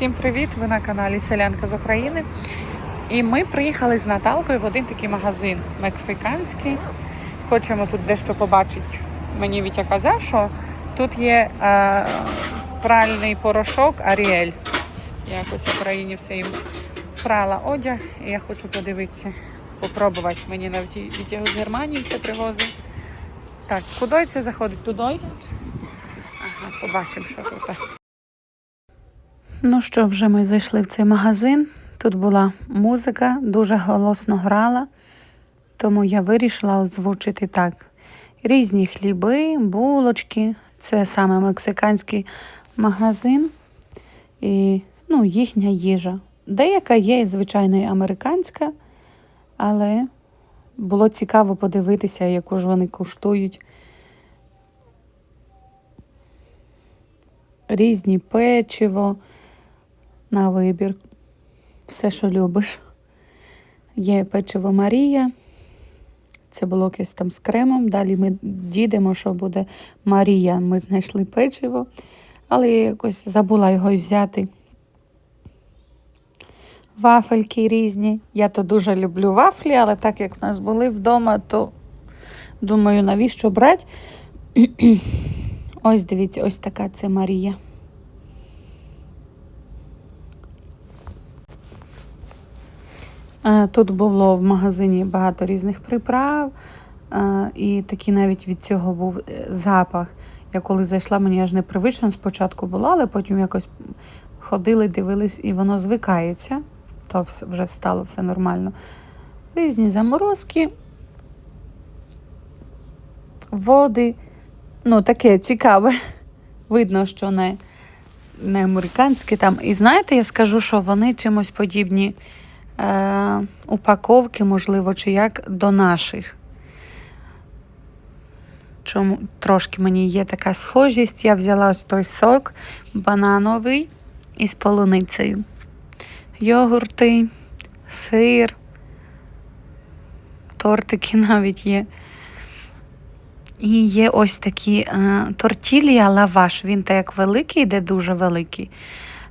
Всім привіт! Ви на каналі Селянка з України. І ми приїхали з Наталкою в один такий магазин мексиканський. Хочемо тут дещо побачити. Мені Вітя казав, що тут є е, пральний порошок Аріель. Якось в Україні все їм прала одяг. І я хочу подивитися, попробувати. Мені навіть Вітя з Германії все привозив. Так, куди це заходить? Туди? Ага, побачимо, що тут. Ну що, вже ми зайшли в цей магазин. Тут була музика, дуже голосно грала, тому я вирішила озвучити так. Різні хліби, булочки. Це саме мексиканський магазин і ну, їхня їжа. Деяка є, звичайно, і американська, але було цікаво подивитися, яку ж вони куштують. Різні печиво на вибір. Все, що любиш. Є печиво Марія. Це було якесь там з кремом. Далі ми дійдемо, що буде Марія. Ми знайшли печиво, але я якось забула його взяти. Вафельки різні. Я то дуже люблю вафлі, але так як в нас були вдома, то думаю, навіщо брати. Ось дивіться, ось така це Марія. Тут було в магазині багато різних приправ, е, і такий навіть від цього був е, запах. Я коли зайшла, мені аж непривично спочатку було, але потім якось ходили, дивились, і воно звикається, то вже стало все нормально. Різні заморозки, води. Ну, таке цікаве. Видно, що не, не американське там. І знаєте, я скажу, що вони чимось подібні е, упаковки, можливо, чи як до наших. Чому трошки мені є така схожість. Я взяла ось той сок банановий із полуницею. Йогурти, сир, тортики навіть є. І є ось такі е, тортілія лаваш. Він так як великий, йде дуже великий.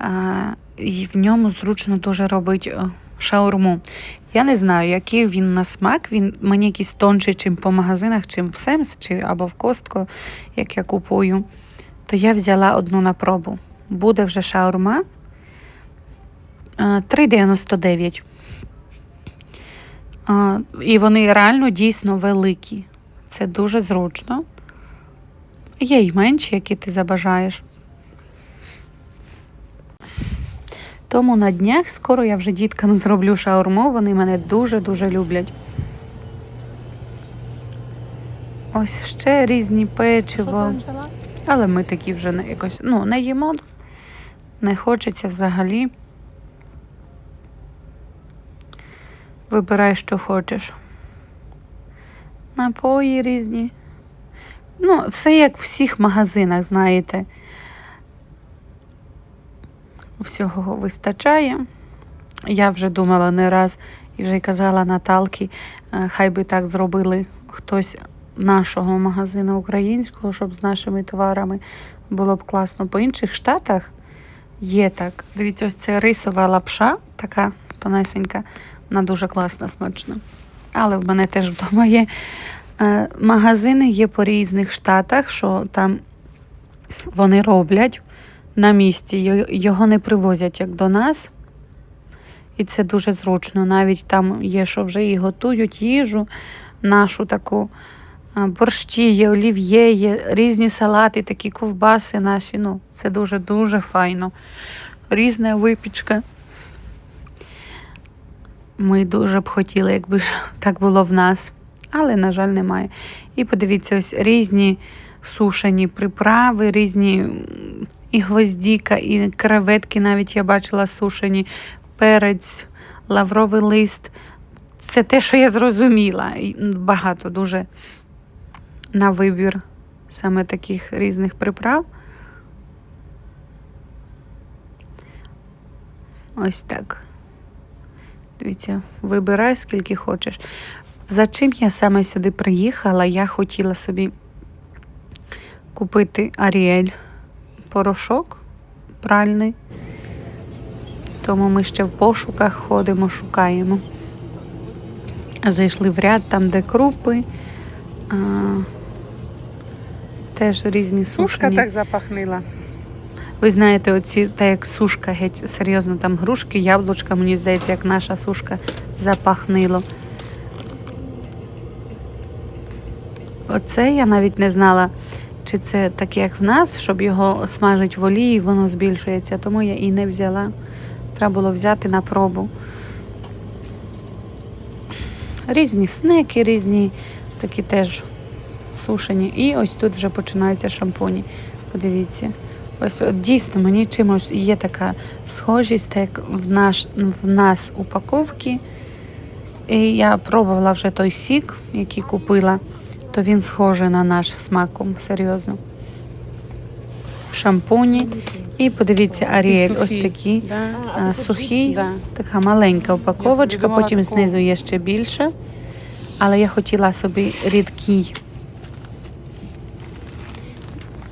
Е, і в ньому зручно дуже робити е, шаурму. Я не знаю, який він на смак. Він мені якийсь тонший, чим по магазинах, чим в Семс, чи або в Костко, як я купую. То я взяла одну на пробу. Буде вже шаурма. Е, 3,99. Е, І вони реально дійсно великі. Це дуже зручно. Є й менші, які ти забажаєш. Тому на днях скоро я вже діткам зроблю шаурму, вони мене дуже-дуже люблять. Ось ще різні печиво. Але ми такі вже не якось ну, не їмо. Не хочеться взагалі. Вибирай, що хочеш. Напої різні. Ну, все як в всіх магазинах, знаєте. Всього вистачає. Я вже думала не раз і вже й казала Наталки, е, хай би так зробили хтось нашого магазину українського, щоб з нашими товарами було б класно. По інших штатах є так. Дивіться, ось це рисова лапша, така тонесенька, вона дуже класна, смачна. Але в мене теж вдома є. Е, Магазини є по різних штатах, що там вони роблять на місці. Його не привозять як до нас. І це дуже зручно. Навіть там є, що вже і готують їжу, нашу таку борщі, є олів'є, є різні салати, такі ковбаси наші. Ну, це дуже-дуже файно. Різна випічка. Ми дуже б хотіли, якби так було в нас. Але, на жаль, немає. І подивіться, ось різні сушені приправи, різні і гвоздіка, і креветки навіть я бачила сушені, перець, лавровий лист. Це те, що я зрозуміла. Багато дуже на вибір саме таких різних приправ. Ось так. Дивіться, вибирай скільки хочеш. За чим я саме сюди приїхала, я хотіла собі купити Аріель порошок пральний. Тому ми ще в пошуках ходимо, шукаємо. Зайшли в ряд там, де крупи. А, теж різні сушки. Сушка так запахнила. Ви знаєте, оці та як сушка, геть серйозно, там грушки, яблучка, мені здається, як наша сушка запахнило. Оце я навіть не знала, чи це так, як в нас, щоб його смажить в олії, воно збільшується, тому я і не взяла. Треба було взяти на пробу. Різні снеки, різні такі теж сушені. І ось тут вже починаються шампуні. Подивіться. Ось от, дійсно мені чимось є така схожість, так як в, наш, в нас упаковки. І я пробувала вже той сік, який купила, то він схожий на наш смаком, серйозно. Шампуні. І подивіться, Аріель, ось сухі. такі. Да. А, сухий, Да. така маленька упаковочка, потім знизу є ще більше. Але я хотіла собі рідкий.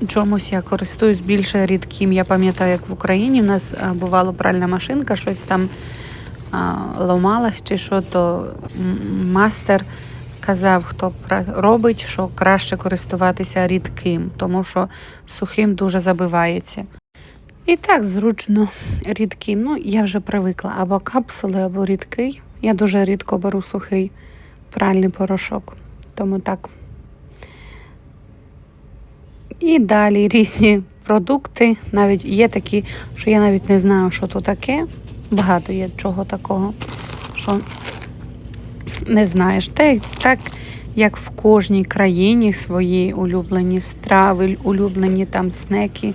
Чомусь я користуюсь більше рідким. Я пам'ятаю, як в Україні в нас а, бувала пральна машинка, щось там а, ламалась чи що, то мастер казав, хто робить, що краще користуватися рідким, тому що сухим дуже забивається. І так зручно рідкий. Ну, я вже привикла або капсули, або рідкий. Я дуже рідко беру сухий пральний порошок. Тому так. І далі різні продукти. Навіть є такі, що я навіть не знаю, що то таке. Багато є чого такого, що не знаєш. Та так, як в кожній країні свої улюблені страви, улюблені там снеки,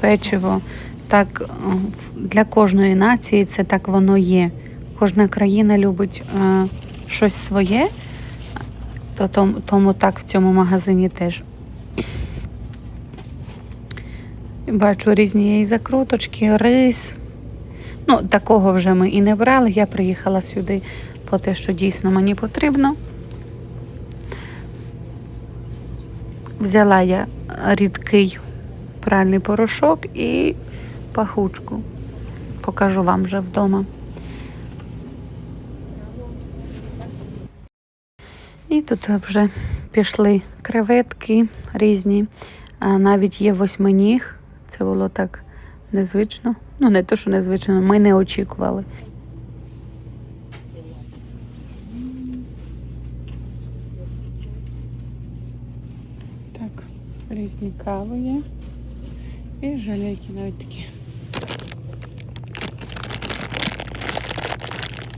печиво. Так е, для кожної нації це так воно є. Кожна країна любить е, щось своє, то тому, тому так в цьому магазині теж. Бачу різні закруточки, рис. Ну, такого вже ми і не брали. Я приїхала сюди по те, що дійсно мені потрібно. Взяла я рідкий пральний порошок і пахучку. Покажу вам вже вдома. І тут вже пішли креветки різні. Навіть є восьминіг. Це було так незвично. Ну, не то, що незвично, ми не очікували. Так, різні кави є. І жалейки навіть такі.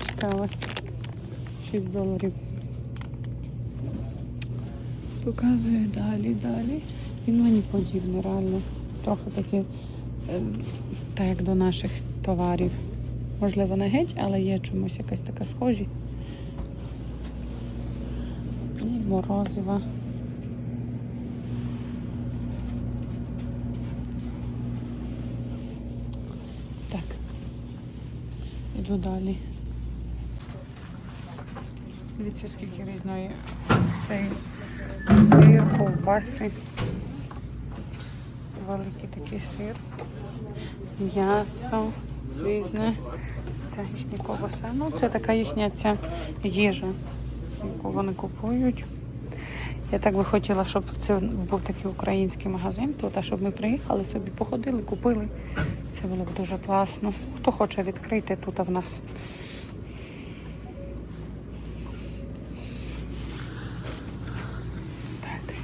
Цікаво. 6 доларів. Показую далі, далі. Він мені подібний, реально. Трохи такий, е, так як до наших товарів. Можливо, не геть, але є чомусь якась така схожість. І морозива. Так. Іду далі. Дивіться, скільки різної цей сир, ковбаси. Великий такий сир. М'ясо різне. Це їхні ковбаса. Ну, це така їхня ця їжа, яку вони купують. Я так би хотіла, щоб це був такий український магазин тут, а щоб ми приїхали собі, походили, купили. Це було б дуже класно. Хто хоче відкрити тут в нас. Так.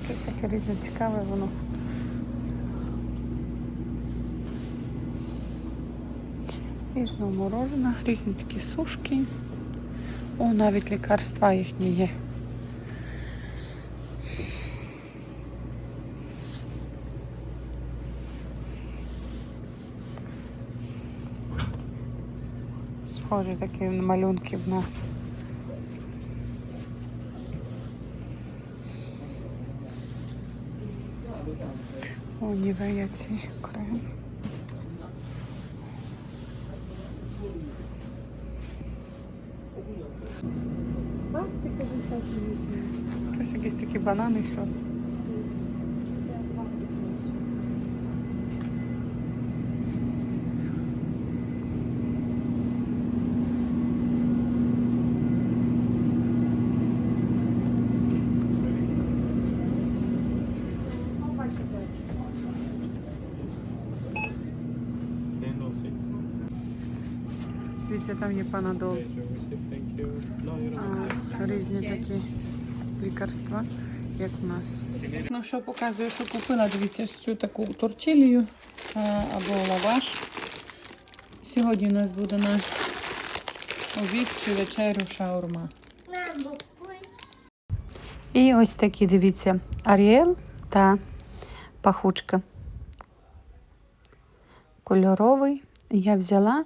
Таке всяке різне цікаве воно. І знову морожена, різні такі сушки. О, навіть лікарства їхні є. Схожі такі малюнки в нас. О, нівея ці крем. Ось якісь такі банани, що. Дивіться, там є панадол. А, різні такі лікарства, як у нас. Ну що показую, що купила, дивіться, ось цю таку тортілію або лаваш. Сьогодні у нас буде на обід чи вечерю шаурма. І ось такі, дивіться, Аріел та пахучка. Кольоровий. Я взяла,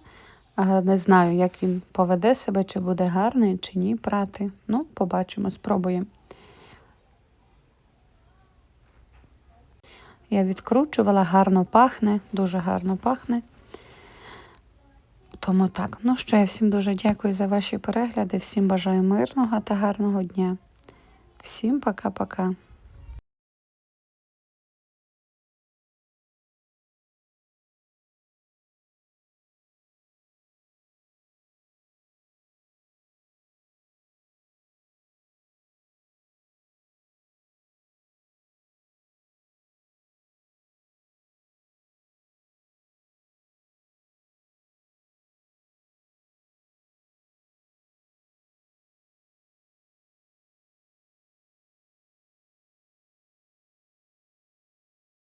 не знаю, як він поведе себе, чи буде гарний, чи ні прати. Ну, побачимо, спробуємо. Я відкручувала, гарно пахне, дуже гарно пахне. Тому так. Ну що, я всім дуже дякую за ваші перегляди. Всім бажаю мирного та гарного дня. Всім пока-пока.